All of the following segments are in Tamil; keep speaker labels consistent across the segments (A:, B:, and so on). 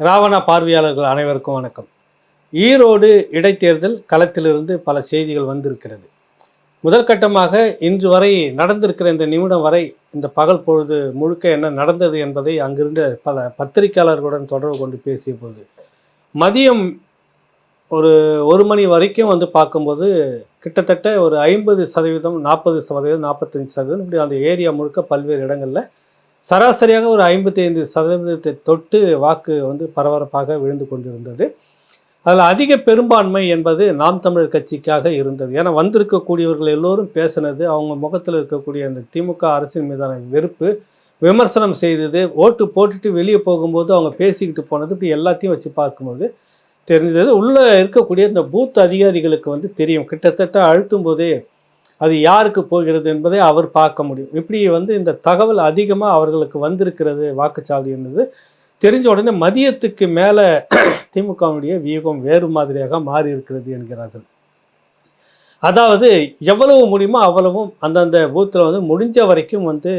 A: ராவணா பார்வையாளர்கள் அனைவருக்கும் வணக்கம். ஈரோடு இடைத்தேர்தல் களத்திலிருந்து பல செய்திகள் வந்திருக்கிறது. முதல் கட்டமாக இன்று வரை நடந்திருக்கிற இந்த நிமிடம் வரை இந்த பகல் பொழுது முழுக்க என்ன நடந்தது என்பதை அங்கிருந்த பல பத்திரிகையாளர்களுடன் தொடர்பு கொண்டு பேசிய போது மதியம் ஒரு ஒரு மணி வரைக்கும் வந்து பார்க்கும்போது கிட்டத்தட்ட ஒரு ஐம்பது சதவீதம் நாற்பது சதவீதம் நாற்பத்தஞ்சு சதவீதம் இப்படி அந்த ஏரியா முழுக்க பல்வேறு இடங்களில் சராசரியாக ஒரு ஐம்பத்தி ஐந்து சதவீதத்தை தொட்டு வாக்கு வந்து பரபரப்பாக விழுந்து கொண்டிருந்தது. அதில் அதிக பெரும்பான்மை என்பது நாம் தமிழர் கட்சிக்காக இருந்தது. ஏன்னா வந்திருக்கக்கூடியவர்கள் எல்லோரும் பேசினது அவங்க முகத்தில் இருக்கக்கூடிய அந்த திமுக அரசின் மீதான வெறுப்பு விமர்சனம் செய்தது ஓட்டு போட்டுட்டு வெளியே போகும்போது அவங்க பேசிக்கிட்டு போனது இப்படி எல்லாத்தையும் வச்சு பார்க்கும்போது தெரிஞ்சது உள்ளே இருக்கக்கூடிய இந்த பூத் அதிகாரிகளுக்கு வந்து தெரியும். கிட்டத்தட்ட அழுத்தும் போதே அது யாருக்கு போகிறது என்பதை அவர் பார்க்க முடியும். இப்படி வந்து இந்த தகவல் அதிகமாக அவர்களுக்கு வந்திருக்கிறது வாக்குச்சாவடி என்பது. தெரிஞ்ச உடனே மதியத்துக்கு மேலே திமுகவுடைய வியூகம் வேறு மாதிரியாக மாறி இருக்கிறது என்கிறார்கள். அதாவது எவ்வளவு முடியுமோ அவ்வளவும் அந்தந்த பூத்தில் வந்து முடிஞ்ச வரைக்கும் வந்து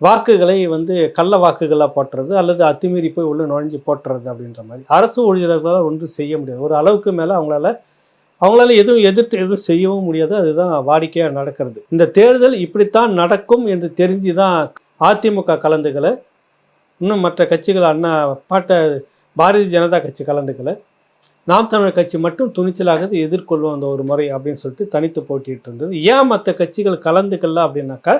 A: வாக்குகளை வந்து கள்ள வாக்குகளாக போட்டுறது அல்லது அத்துமீறி போய் உள்ளே நுழைஞ்சு போட்டுறது அப்படின்ற மாதிரி. அரசு ஊழியர்களால் ஒன்றும் செய்ய முடியாது. ஒரு அளவுக்கு மேலே அவங்களால அவங்களால எதுவும் எதிர்த்து எதுவும் செய்யவும் முடியாது. அதுதான் வாடிக்கையாக நடக்கிறது. இந்த தேர்தல் இப்படித்தான் நடக்கும் என்று தெரிஞ்சு தான் அதிமுக கலந்துக்கலை. இன்னும் மற்ற கட்சிகள் அண்ணா பாட்ட பாரதிய ஜனதா கட்சி கலந்துக்கலை. நாம் தமிழர் கட்சி மட்டும் துணிச்சலாக எதிர்கொள்வோம் அந்த ஒரு முறை அப்படின்னு சொல்லிட்டு தனித்து போட்டிட்டு இருந்தது. ஏன் மற்ற கட்சிகள் கலந்துக்கல அப்படின்னாக்கா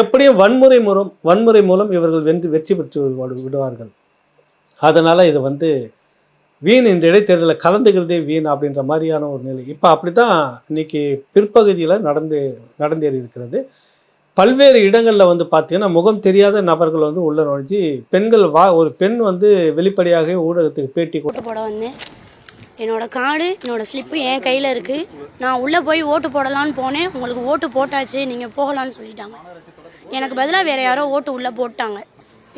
A: எப்படியும் வன்முறை மூலம் வன்முறை மூலம் இவர்கள் வென்று வெற்றி பெற்று விடுவார்கள். அதனால் இது வந்து வீண் இந்த இடைத்தேர்தலில் கலந்துக்கிறதே வீண் அப்படின்ற மாதிரியான ஒரு நிலை. இப்போ அப்படி தான் இன்னைக்கு பிற்பகுதியில் நடந்து நடந்தேறி இருக்கிறது. பல்வேறு இடங்களில் வந்து பார்த்திங்கன்னா முகம் தெரியாத நபர்கள் வந்து உள்ள நுழைஞ்சு பெண்கள் வா ஒரு பெண் வந்து வெளிப்படையாக ஊடகத்துக்கு பேட்டி கொடு-
B: ஓட்டு போட வந்தேன். என்னோட கார்டு என்னோட ஸ்லிப்பு என் கையில் இருக்குது நான் உள்ளே போய் ஓட்டு போடலான்னு போனேன். உங்களுக்கு ஓட்டு போட்டாச்சு நீங்கள் போகலான்னு சொல்லிட்டாங்க. எனக்கு பதிலாக வேறு யாரோ ஓட்டு உள்ளே போட்டாங்க.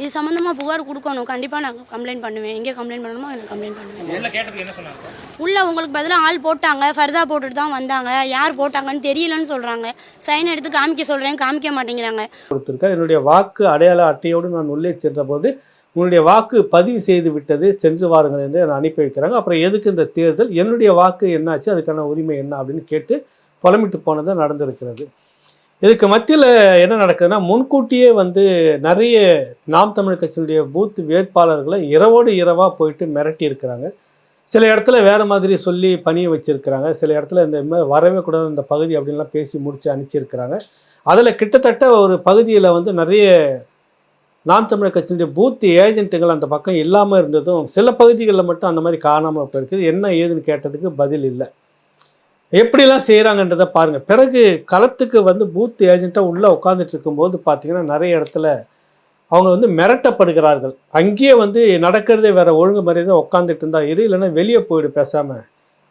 B: இது சம்மந்தமாக புகார் கொடுக்கணும். கண்டிப்பாக நான் கம்ப்ளைண்ட் பண்ணுவேன். எங்கே கம்ப்ளைண்ட் பண்ணணுமோ எனக்கு கம்ப்ளைண்ட் பண்ணுவேன். உள்ளே உங்களுக்கு பதிலாக ஆள் போட்டாங்க. ஃபர்தா போட்டுட்டு தான் வந்தாங்க. யார் போட்டாங்கன்னு தெரியலன்னு சொல்கிறாங்க சைன் எடுத்து காமிக்க சொல்கிறேன் காமிக்க மாட்டேங்கிறாங்க.
A: கொடுத்திருக்கார் என்னுடைய வாக்கு அடையாள அட்டையோடு நான் உள்ளே சென்றபோது உன்னுடைய வாக்கு பதிவு செய்து விட்டது. சென்று வாருங்கள் என்று அனுப்பி வைக்கிறாங்க. அப்புறம் எதுக்கு இந்த தேர்தல்? என்னுடைய வாக்கு என்னாச்சு? அதுக்கான உரிமை என்ன? அப்படின்னு கேட்டு புலம்பிட்டு போனது நடந்திருக்கிறது. இதுக்கு மத்தியில் என்ன நடக்குதுன்னா முன்கூட்டியே வந்து நிறைய நாம் தமிழ் கட்சியினுடைய பூத் வேட்பாளர்களை இரவோடு இரவாக போயிட்டு மிரட்டி இருக்கிறாங்க. சில இடத்துல வேறு மாதிரி சொல்லி பணியை வச்சுருக்கிறாங்க. சில இடத்துல இந்த மாதிரி வரவே கூடாது இந்த பகுதி அப்படின்லாம் பேசி முடித்து அனுப்பிச்சிருக்கிறாங்க. அதில் கிட்டத்தட்ட ஒரு பகுதியில் வந்து நிறைய நாம் தமிழர் கட்சியினுடைய பூத் ஏஜென்ட்டுகள் அந்த பக்கம் இல்லாமல் இருந்ததும் சில பகுதிகளில் மட்டும் அந்த மாதிரி காணாமல் போயிருக்குது என்ன ஏதுன்னு கேட்டதுக்கு பதில் இல்லை. எப்படிலாம் செய்கிறாங்கன்றதை பாருங்கள் பிறகு களத்துக்கு வந்து பூத் ஏஜென்ட்டாக உள்ளே உட்காந்துட்டு இருக்கும்போது பார்த்தீங்கன்னா நிறைய இடத்துல அவங்க வந்து மிரட்டப்படுகிறார்கள். அங்கேயே வந்து நடக்கிறதே வேற ஒழுங்கு மரியாதை உட்காந்துட்டு இருந்தா. இரு இல்லைன்னா வெளியே போயிடு பேசாமல்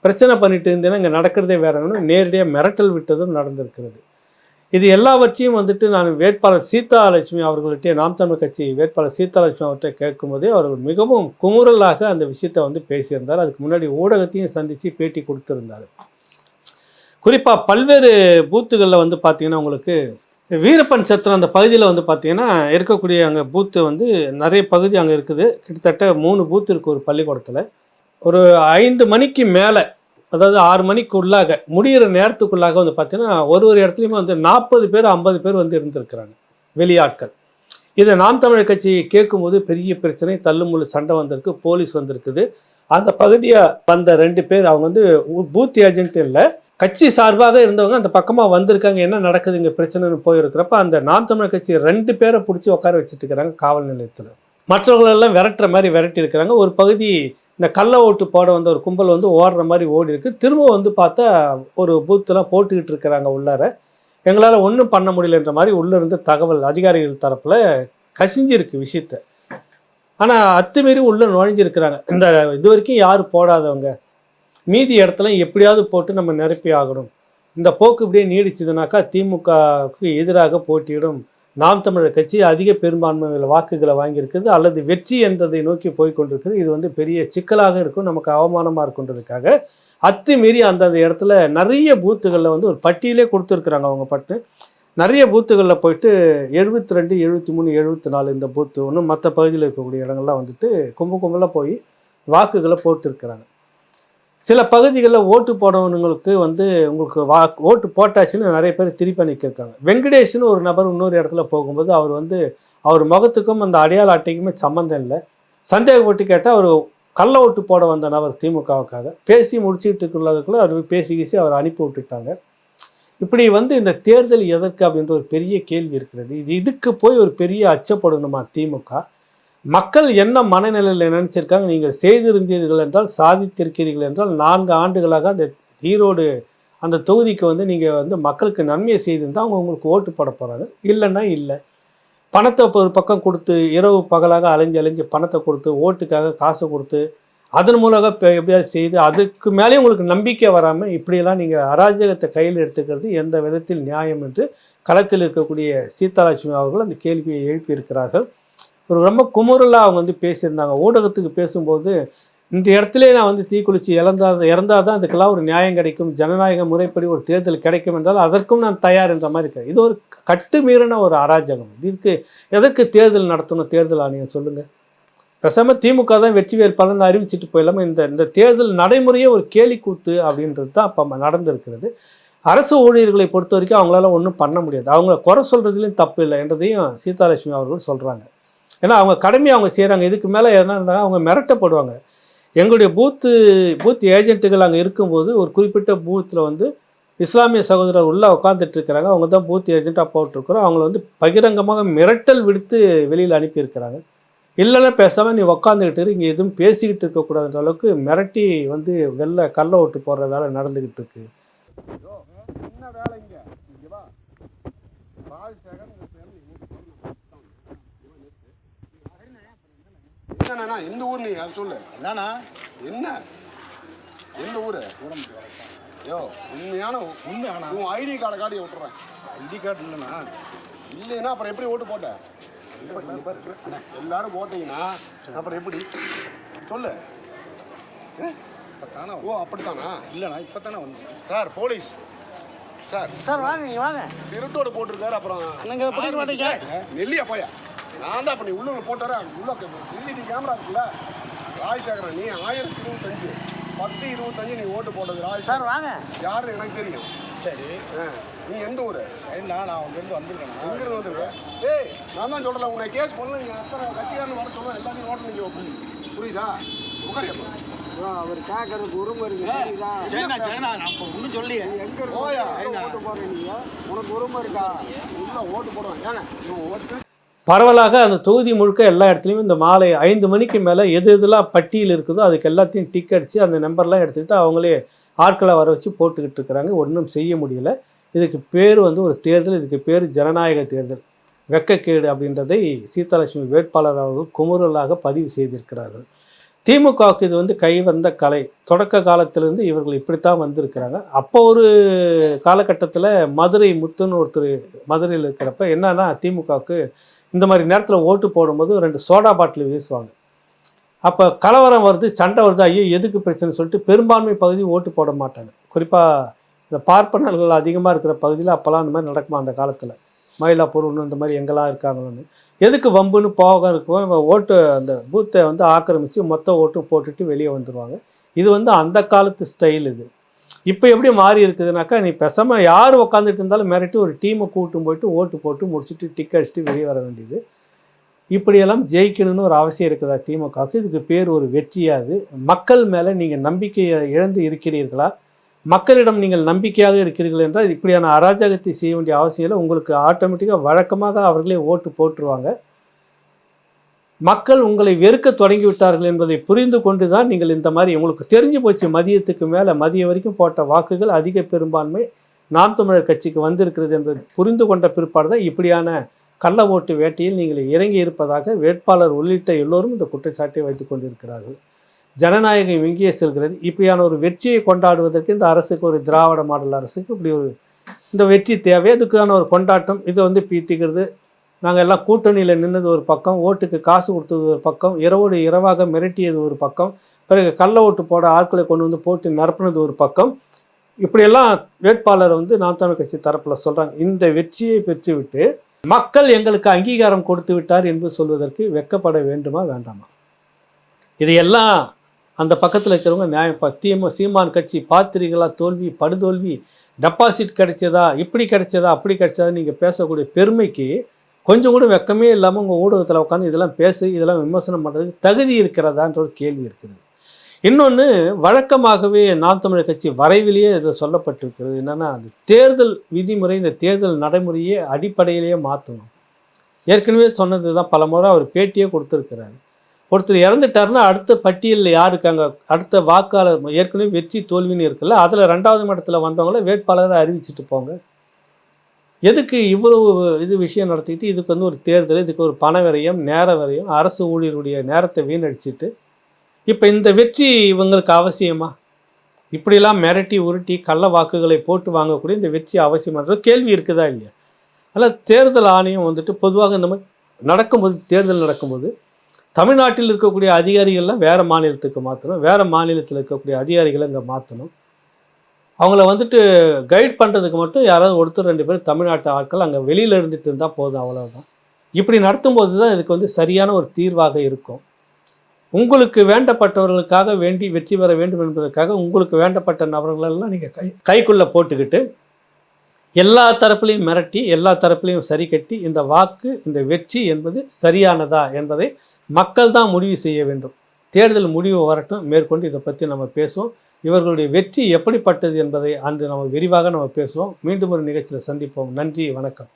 A: பிரச்சனை பண்ணிட்டு இருந்தேன்னா இங்கே நடக்கிறதே வேறன்னு நேரடியாக மிரட்டல் விட்டதும் நடந்திருக்கிறது. இது எல்லாவற்றையும் வந்துட்டு நான் வேட்பாளர் சீதாலட்சுமி அவர்கள்ட்டே நாம் தமிழ் கட்சி வேட்பாளர் சீதாலட்சுமி அவர்கிட்ட கேட்கும்போதே அவர்கள் மிகவும் குமுறலாக அந்த விஷயத்தை வந்து பேசியிருந்தார். அதுக்கு முன்னாடி ஊடகத்தையும் சந்தித்து பேட்டி கொடுத்துருந்தார். குறிப்பாக பல்வேறு பூத்துகளில் வந்து பார்த்தீங்கன்னா உங்களுக்கு வீரப்பன் சத்திரம் அந்த பகுதியில் வந்து பார்த்திங்கன்னா இருக்கக்கூடிய அங்கே பூத்து வந்து நிறைய பகுதி அங்கே இருக்குது. கிட்டத்தட்ட மூணு பூத்து இருக்குது ஒரு பள்ளிக்கூடத்தில். ஒரு ஐந்து மணிக்கு மேலே அதாவது ஆறு மணிக்குள்ளாக முடிகிற நேரத்துக்குள்ளாக வந்து பார்த்தீங்கன்னா ஒரு ஒரு இடத்துலையுமே வந்து நாற்பது பேர் ஐம்பது பேர் வந்து இருந்திருக்கிறாங்க வெளியாட்கள். இதை நாம் தமிழர் கட்சி கேட்கும்போது பெரிய பிரச்சனை தள்ளுமுள்ளு சண்டை வந்திருக்கு போலீஸ் வந்திருக்குது. அந்த பகுதியை வந்த ரெண்டு பேர் அவங்க வந்து பூத் ஏஜென்ட் இல்லை கட்சி சார்பாக இருந்தவங்க அந்த பக்கமாக வந்திருக்காங்க என்ன நடக்குது இங்கே பிரச்சனைன்னு போயிருக்கிறப்ப அந்த நாம் தமிழர் கட்சி ரெண்டு பேரை பிடிச்சி உட்கார வச்சுட்டு இருக்கிறாங்க காவல் நிலையத்தில். மற்றவர்களெல்லாம் விரட்டுற மாதிரி விரட்டி இருக்கிறாங்க. ஒரு பகுதி இந்த கள்ள ஓட்டு போட வந்த ஒரு கும்பல் வந்து ஓடுற மாதிரி ஓடி இருக்கு. திரும்ப வந்து பார்த்தா ஒரு பூத்தெல்லாம் போட்டுக்கிட்டு இருக்கிறாங்க உள்ளார. எங்களால் ஒன்றும் பண்ண முடியலன்ற மாதிரி உள்ளே இருந்து தகவல் அதிகாரிகள் தரப்பில் கசிஞ்சிருக்கு விஷயத்த. ஆனால் அத்துமீறி உள்ளே நுழைஞ்சிருக்கிறாங்க. இந்த இது வரைக்கும் யார் போடாதவங்க. மீதி இடத்துல எப்படியாவது போட்டு நம்ம நிரப்பி ஆகணும். இந்த போக்கு இப்படியே நீடிச்சதுனாக்கா திமுகவுக்கு எதிராக போட்டியிடும். நாம் தமிழர் கட்சி அதிக பெரும்பான்மையில் வாக்குகளை வாங்கியிருக்குது. அல்லது வெற்றி என்றதை நோக்கி போய் கொண்டிருக்குது இது வந்து பெரிய சிக்கலாக இருக்கும். நமக்கு அவமானமாக இருக்குன்றதுக்காக அத்துமீறி அந்தந்த இடத்துல நிறைய பூத்துகளில் வந்து ஒரு பட்டியலே கொடுத்துருக்குறாங்க அவங்க பட்டு. நிறைய பூத்துகளில் போயிட்டு எழுபத்தி ரெண்டு எழுபத்தி மூணு எழுபத்தி நாலு இந்த பூத்து ஒன்று மற்ற பகுதியில் இருக்கக்கூடிய இடங்கள்லாம் வந்துட்டு கும்ப கும்பலாக போய் வாக்குகளை போட்டிருக்கிறாங்க. சில பகுதிகளில் ஓட்டு போடவனுங்களுக்கு வந்து உங்களுக்கு வா ஓட்டு போட்டாச்சுன்னு நிறைய பேர் திருப்பி அனுப்பியிருக்காங்க வெங்கடேஷ்னு ஒரு நபர் இன்னொரு இடத்துல போகும்போது அவர் வந்து அவர் முகத்துக்கும் அந்த அடையாள அட்டைக்குமே சம்மந்தம் இல்லை. சந்தேகப்பட்டு கேட்டால் அவர் கள்ள ஓட்டு போட வந்த நபர் திமுகவுக்காக. பேசி முடிச்சுட்டு இருக்கிறதுக்குள்ள அவர் பேசி கீசி அவர் அனுப்பி விட்டுட்டாங்க. இப்படி வந்து இந்த தேர்தல் எதற்கு அப்படின்ற ஒரு பெரிய கேள்வி இருக்கிறது. இது இதுக்கு போய் ஒரு பெரிய அச்சப்படணுமா திமுக? மக்கள் என்ன மனநிலையில் நினைச்சிருக்காங்க? நீங்கள் செய்திருந்தீர்கள் என்றால் சாதித்திருக்கிறீர்கள் என்றால் நான்கு ஆண்டுகளாக அந்த ஈரோடு அந்த தொகுதிக்கு வந்து நீங்கள் வந்து மக்களுக்கு நன்மையை செய்திருந்தால் அவங்க உங்களுக்கு ஓட்டு போட போகிறாங்க இல்லைன்னா இல்லை. பணத்தை ஒரு பக்கம் கொடுத்து இரவு பகலாக அலைஞ்சு அலைஞ்சு பணத்தை கொடுத்து ஓட்டுக்காக காசு கொடுத்து அதன் மூலமாக இப்போ எப்படியாவது செய்து அதுக்கு மேலேயும் உங்களுக்கு நம்பிக்கை வராமல் இப்படியெல்லாம் நீங்கள் அராஜகத்தை கையில் எடுத்துக்கிறது எந்த விதத்தில் நியாயம் என்று களத்தில் இருக்கக்கூடிய சீதாலட்சுமி அவர்கள் அந்த கேள்வியை எழுப்பியிருக்கிறார்கள். ஒரு ரொம்ப குமுறலாக அவங்க வந்து பேசியிருந்தாங்க. ஊடகத்துக்கு பேசும்போது இந்த இடத்துல நான் வந்து தீக்குளிச்சு இறந்தா இறந்தால் தான் அதுக்கெல்லாம் ஒரு நியாயம் கிடைக்கும். ஜனநாயக முறைப்படி ஒரு தேர்தல் கிடைக்கும் என்றால் அதற்கும் நான் தயார் என்ற மாதிரி இருக்கேன் இது ஒரு கட்டுமீறின ஒரு அராஜகம். இதுக்கு எதற்கு தேர்தல் நடத்தணும் தேர்தல் ஆணையம் சொல்லுங்கள் பேசாமல் திமுக தான் வெற்றி வேட்பாளர்னு அறிவிச்சிட்டு போயிடலாம இந்த இந்த தேர்தல் நடைமுறையே ஒரு கேலி கூத்து அப்படின்றது தான் அப்போ நடந்திருக்கிறது. அரசு ஊழியர்களை பொறுத்த வரைக்கும் அவங்களால ஒன்றும் பண்ண முடியாது. அவங்கள குறை சொல்கிறதுலையும் தப்பு இல்லை என்றதையும் சீதாலட்சுமி அவர்கள் சொல்கிறாங்க ஏன்னா அவங்க கடமையை அவங்க செய்கிறாங்க இதுக்கு மேலே எதனா இருந்தாங்க அவங்க மிரட்டப்படுவாங்க. எங்களுடைய பூத்து பூத் ஏஜென்ட்டுகள் அங்கே இருக்கும்போது ஒரு குறிப்பிட்ட பூத்தில் வந்து இஸ்லாமிய சகோதரர் உள்ளே உட்காந்துட்டு இருக்கிறாங்க. அவங்க தான் பூத் ஏஜென்ட்டாக போட்டிருக்கிறோம். அவங்கள வந்து பகிரங்கமாக மிரட்டல் விடுத்து வெளியில் அனுப்பியிருக்கிறாங்க. இல்லைன்னா பேசாமல் நீ உக்காந்துக்கிட்டு இங்கே எதுவும் பேசிக்கிட்டு இருக்கக்கூடாதுன்ற அளவுக்கு மிரட்டி வந்து வெளில கல்லை ஓட்டு போடுற வேலை நடந்துக்கிட்டு இருக்கு.
C: என்ன வேலை இங்க இங்க வா ராஜசேகர் உங்க பேர்ல எங்க என்னண்ணா எந்த ஊர் நீ? அது சொல்லு.
D: என்னண்ணா?
C: என்ன? எந்த ஊரு? யோ உண்மையான
D: உண்மையாண்ணா.
C: உன் ஐடி கார்டை காட்டி விட்டுறேன்.
D: ஐடி கார்டு இல்லைண்ணா.
C: இல்லைன்னா அப்புறம் எப்படி ஓட்டு போட்ட? இப்ப இங்க பாரு. எல்லாரும் போட்டீங்கன்னா அப்புறம் எப்படி? சொல்லு.
D: இப்போ தானே
C: ஓ அப்படித்தானா?
D: இல்லைண்ணா இப்போ தானே வந்தேன்.
C: Sir police. சார்.
D: சார் வாங்க நீங்க வாங்க.
C: திருட்டோட போட்டிருக்காரு அப்புறம் நெல்லியா போயா? நான் தான் இப்போ நீ உள்ள போட்டு வர. உள்ள சிசிடிவி கேமரா இருக்குல்ல? ராஜசேகரன் நீ ஆயிரத்தி இருபத்தஞ்சு. பத்து இருபத்தஞ்சு நீ ஓட்டு போட்டது
D: சார்
C: ராஜசேகர்
D: வாங்க.
C: யாருன்னு எனக்கு தெரியும்.
D: சரி.
C: ஆ, நீ எந்த ஊரு?
D: சரிண்ணா நான் அங்கேருந்து வந்திருக்கேண்ணா
C: எங்க இருந்து வந்திருக்க? ஏய் நான் தான் சொல்றேன் உன்னை கேஸ் பண்ணல நீங்க அத்தனை கட்சிக்காரன் வர சொல்ல எல்லாத்தையும் பண்ணி வைப்பேன் புரியுதா? உட்காரியப்பா
E: அவர் கேட்கறதுக்கு உரிமை இருக்கு
D: சரிண்ணா சரிண்ணா நான் ஒன்றும் சொல்லியே
E: எங்க இருந்து
C: போயா.
E: ஓட்டு போற நீங்க? உனக்கு உரிமை இருக்கா?
C: உள்ள ஓட்டு போடுவேன் ஏங்க இவன் ஓட்டு
A: பரவலாக அந்த தொகுதி முழுக்க எல்லா இடத்துலையும் இந்த மாலை ஐந்து மணிக்கு மேலே எது எதுலாம் பட்டியல் இருக்குதோ அதுக்கு எல்லாத்தையும் டிக் அடித்து அந்த நம்பர்லாம் எடுத்துக்கிட்டு அவங்களே ஆட்களை வர வச்சு போட்டுக்கிட்டு இருக்கிறாங்க. ஒன்றும் செய்ய முடியல. இதுக்கு பேர் வந்து ஒரு தேர்தல் இதுக்கு பேர் ஜனநாயக தேர்தல். வெக்கக்கேடு அப்படின்றதை சீதாலட்சுமி வேட்பாளர் அவர்கள் குமுறலாக பதிவு செய்திருக்கிறார்கள். திமுகவுக்கு இது வந்து கை வந்த கலை. தொடக்க காலத்திலேருந்து இவர்கள் இப்படித்தான் வந்திருக்கிறாங்க. அப்போ ஒரு காலகட்டத்தில் மதுரை முத்துன்னு ஒருத்தர் மதுரையில் இருக்கிறப்ப என்னன்னா திமுகவுக்கு இந்த மாதிரி நேரத்தில் ஓட்டு போடும்போது ரெண்டு சோடா பாட்டில் வீசுவாங்க. அப்போ கலவரம் வருது சண்டை வருது ஐயோ எதுக்கு பிரச்சனை சொல்லிட்டு பெரும்பான்மை பகுதி ஓட்டு போட மாட்டாங்க. குறிப்பாக இந்த பார்ப்பனர்கள் அதிகமாக இருக்கிற பகுதியில் அப்போல்லாம் அந்த மாதிரி நடக்குமா அந்த காலத்தில்? மயிலாப்பூர் ஒன்று இந்த மாதிரி எங்கெல்லாம் இருக்காங்களோன்னு. எதுக்கு வம்புன்னு போக இருக்கும் ஓட்டு அந்த பூத்தை வந்து ஆக்கிரமித்து மொத்த ஓட்டு போட்டுட்டு வெளியே வந்துடுவாங்க இது வந்து அந்த காலத்து ஸ்டைல் இது. இப்போ எப்படி மாறி இருக்குதுனாக்கா நீ பெசாமல் யார் உக்காந்துட்டு இருந்தாலும் மிரட்டி ஒரு டீமை கூட்டும் போயிட்டு ஓட்டு போட்டு முடிச்சுட்டு டிக் அடிச்சுட்டு வெளியே வர வேண்டியது. இப்படியெல்லாம் ஜெயிக்கணும்னு ஒரு அவசியம் இருக்குதா திமுகவுக்கு? இதுக்கு பேர் ஒரு வெற்றியாது மக்கள் மேலே நீங்கள் நம்பிக்கையை இழந்து இருக்கிறீர்களா? மக்களிடம் நீங்கள் நம்பிக்கையாக இருக்கிறீர்கள் என்றால் இப்படியான அராஜகத்தை செய்ய வேண்டிய அவசியம் இல்லை. உங்களுக்கு ஆட்டோமேட்டிக்காக வழக்கமாக அவர்களே ஓட்டு போட்டுருவாங்க. மக்கள் உங்களை வெறுக்க தொடங்கி விட்டார்கள் என்பதை புரிந்து கொண்டு தான் நீங்கள் இந்த மாதிரி உங்களுக்கு தெரிஞ்சு போச்சு. மதியத்துக்கு மேலே மதியம் வரைக்கும் போட்ட வாக்குகள் அதிக பெரும்பான்மை நாம் தமிழர் கட்சிக்கு வந்திருக்கிறது என்பதை புரிந்து கொண்ட பிற்பாடு தான் இப்படியான கள்ள ஓட்டு வேட்டையில் நீங்கள் இறங்கி இருப்பதாக வேட்பாளர் உள்ளிட்ட எல்லோரும் இந்த குற்றச்சாட்டை வைத்துக் கொண்டிருக்கிறார்கள். ஜனநாயகம் எங்கே செல்கிறது. இப்படியான ஒரு வெற்றியை கொண்டாடுவதற்கு இந்த அரசுக்கு ஒரு திராவிட மாடல் அரசுக்கு இப்படி ஒரு இந்த வெற்றி தேவை. அதுக்கான ஒரு கொண்டாட்டம். இதை வந்து பீத்திக்கிறது. நாங்கள் எல்லாம் கூட்டணியில் நின்னது ஒரு பக்கம். ஓட்டுக்கு காசு கொடுத்தது ஒரு பக்கம். இரவோடு இரவாக மிரட்டியது ஒரு பக்கம். பிறகு கள்ள ஓட்டு போட ஆட்களை கொண்டு வந்து போட்டு நிரப்புனது ஒரு பக்கம். இப்படியெல்லாம் வேட்பாளர் வந்து நாம் தமிழ் கட்சி தரப்பில் சொல்கிறாங்க இந்த வெற்றியை பெற்றுவிட்டு மக்கள் எங்களுக்கு அங்கீகாரம் கொடுத்து விட்டார் என்று சொல்வதற்கு வெக்கப்பட வேண்டுமா வேண்டாமா? இதையெல்லாம் அந்த பக்கத்தில் இருக்கிறவங்க நியாயம் பத்தியமோ சீமான் கட்சி பார்த்துறீங்களா தோல்வி படுதோல்வி டெபாசிட் கிடைச்சதா இப்படி கிடைச்சதா அப்படி கிடைச்சதா நீங்கள் பேசக்கூடிய பெருமைக்கு கொஞ்சம் கூட வெக்கமே இல்லாமல் உங்கள் ஊடகத்தில் உட்காந்து இதெல்லாம் பேசி இதெல்லாம் விமர்சனம் பண்ணுறதுக்கு தகுதி இருக்கிறதான்ற ஒரு கேள்வி இருக்குது. இன்னொன்று வழக்கமாகவே நாம் தமிழர் கட்சி வரைவிலேயே இதில் சொல்லப்பட்டிருக்கிறது. என்னென்னா அந்த தேர்தல் விதிமுறை இந்த தேர்தல் நடைமுறையே அடிப்படையிலேயே மாற்றணும். ஏற்கனவே சொன்னது தான் பல முறை அவர் பேட்டியே கொடுத்துருக்கிறாரு. ஒருத்தர் இறந்துட்டாருன்னா அடுத்த பட்டியலில் யார் இருக்காங்க? அடுத்த வாக்காளர் ஏற்கனவே வெற்றி தோல்வின்னு இருக்குல்ல அதில் ரெண்டாவது இடத்துல வந்தவங்கள வேட்பாளரை அறிவிச்சிட்டு போங்க. எதுக்கு இவ்வளவு இது விஷயம் நடத்திக்கிட்டு இதுக்கு வந்து ஒரு தேர்தல் இதுக்கு ஒரு பண விரயம் நேர விரயம் அரசு ஊழியருடைய நேரத்தை வீணடிச்சிட்டு இப்போ இந்த வெற்றி இவங்களுக்கு அவசியமா? இப்படிலாம் மிரட்டி உருட்டி கள்ள வாக்குகளை போட்டு வாங்கக்கூடிய இந்த வெற்றி அவசியமானது கேள்வி இருக்குதா இல்லையா? அதனால் தேர்தல் ஆணையம் வந்துட்டு பொதுவாக இந்த மாதிரி நடக்கும்போது தேர்தல் நடக்கும்போது தமிழ்நாட்டில் இருக்கக்கூடிய அதிகாரிகள்லாம் வேறு மாநிலத்துக்கு மாற்றணும் வேறு மாநிலத்தில் இருக்கக்கூடிய அதிகாரிகளை இங்கே மாற்றணும் அவங்கள வந்துட்டு கைட் பண்ணுறதுக்கு மட்டும் யாராவது ஒருத்தர் ரெண்டு பேர் தமிழ்நாட்டு ஆட்கள் அங்கே வெளியில் இருந்துட்டு இருந்தால் போதும் அவ்வளோதான் இப்படி நடத்தும்போது தான் இதுக்கு வந்து சரியான ஒரு தீர்வாக இருக்கும். உங்களுக்கு வேண்டப்பட்டவர்களுக்காக வேண்டி வெற்றி பெற வேண்டும் என்பதற்காக உங்களுக்கு வேண்டப்பட்ட நபர்களெல்லாம் நீங்கள் கை கைக்குள்ளே போட்டுக்கிட்டு எல்லா தரப்புலையும் மிரட்டி எல்லா தரப்புலையும் சரி கட்டி இந்த வாக்கு இந்த வெற்றி என்பது சரியானதா என்பதை மக்கள் தான் முடிவு செய்ய வேண்டும். தேர்தல் முடிவு வரட்டும் மேற்கொண்டு இதை பற்றி நம்ம பேசுவோம். இவர்களுடைய வெற்றி எப்படிப்பட்டது என்பதை அன்று நம்ம விரிவாக நம்ம பேசுவோம். மீண்டும் ஒரு நிகழ்ச்சியில் சந்திப்போம். நன்றி வணக்கம்.